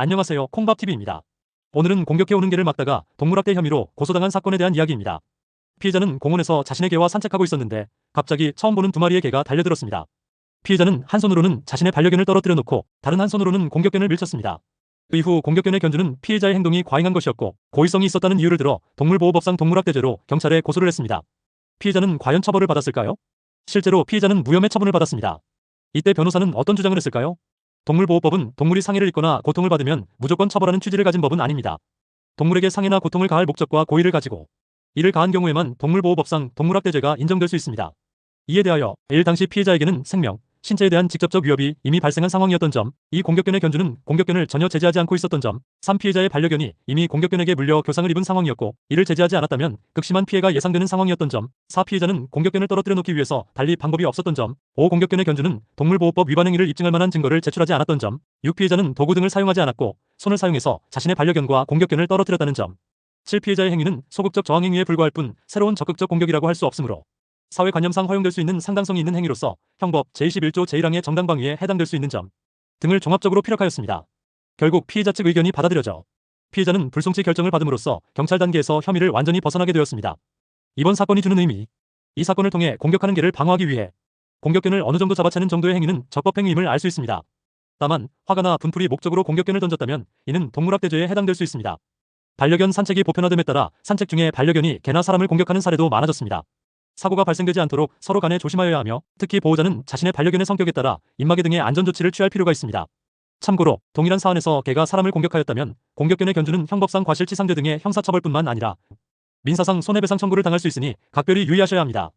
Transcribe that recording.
안녕하세요. 콩밥TV입니다. 오늘은 공격해오는 개를 막다가 동물학대 혐의로 고소당한 사건에 대한 이야기입니다. 피해자는 공원에서 자신의 개와 산책하고 있었는데 갑자기 처음 보는 두 마리의 개가 달려들었습니다. 피해자는 한 손으로는 자신의 반려견을 떨어뜨려 놓고 다른 한 손으로는 공격견을 밀쳤습니다. 이후 공격견의 견주는 피해자의 행동이 과잉한 것이었고 고의성이 있었다는 이유를 들어 동물보호법상 동물학대죄로 경찰에 고소를 했습니다. 피해자는 과연 처벌을 받았을까요? 실제로 피해자는 무혐의 처분을 받았습니다. 이때 변호사는 어떤 주장을 했을까요? 동물보호법은 동물이 상해를 입거나 고통을 받으면 무조건 처벌하는 취지를 가진 법은 아닙니다. 동물에게 상해나 고통을 가할 목적과 고의를 가지고 이를 가한 경우에만 동물보호법상 동물학대죄가 인정될 수 있습니다. 이에 대하여 일 당시 피해자에게는 생명, 신체에 대한 직접적 위협이 이미 발생한 상황이었던 점, 이 공격견의 견주는 공격견을 전혀 제지하지 않고 있었던 점, 3 피해자의 반려견이 이미 공격견에게 물려 교상을 입은 상황이었고 이를 제지하지 않았다면 극심한 피해가 예상되는 상황이었던 점, 4 피해자는 공격견을 떨어뜨려 놓기 위해서 달리 방법이 없었던 점, 5 공격견의 견주는 동물보호법 위반 행위를 입증할 만한 증거를 제출하지 않았던 점, 6 피해자는 도구 등을 사용하지 않았고 손을 사용해서 자신의 반려견과 공격견을 떨어뜨렸다는 점, 7 피해자의 행위는 소극적 저항 행위에 불과할 뿐 새로운 적극적 공격이라고 할 수 없으므로 사회관념상 허용될 수 있는 상당성이 있는 행위로서 형법 제21조 제1항의 정당방위에 해당될 수 있는 점 등을 종합적으로 피력하였습니다. 결국 피해자 측 의견이 받아들여져 피해자는 불송치 결정을 받음으로써 경찰 단계에서 혐의를 완전히 벗어나게 되었습니다. 이번 사건이 주는 의미 이 사건을 통해 공격하는 개를 방어하기 위해 공격견을 어느 정도 잡아채는 정도의 행위는 적법행위임을 알 수 있습니다. 다만 화가나 분풀이 목적으로 공격견을 던졌다면 이는 동물학대죄에 해당될 수 있습니다. 반려견 산책이 보편화됨에 따라 산책 중에 반려견이 개나 사람을 공격하는 사례도 많아졌습니다. 사고가 발생되지 않도록 서로 간에 조심하여야 하며 특히 보호자는 자신의 반려견의 성격에 따라 입마개 등의 안전조치를 취할 필요가 있습니다. 참고로 동일한 사안에서 개가 사람을 공격하였다면 공격견의 견주는 형법상 과실치상죄 등의 형사처벌뿐만 아니라 민사상 손해배상 청구를 당할 수 있으니 각별히 유의하셔야 합니다.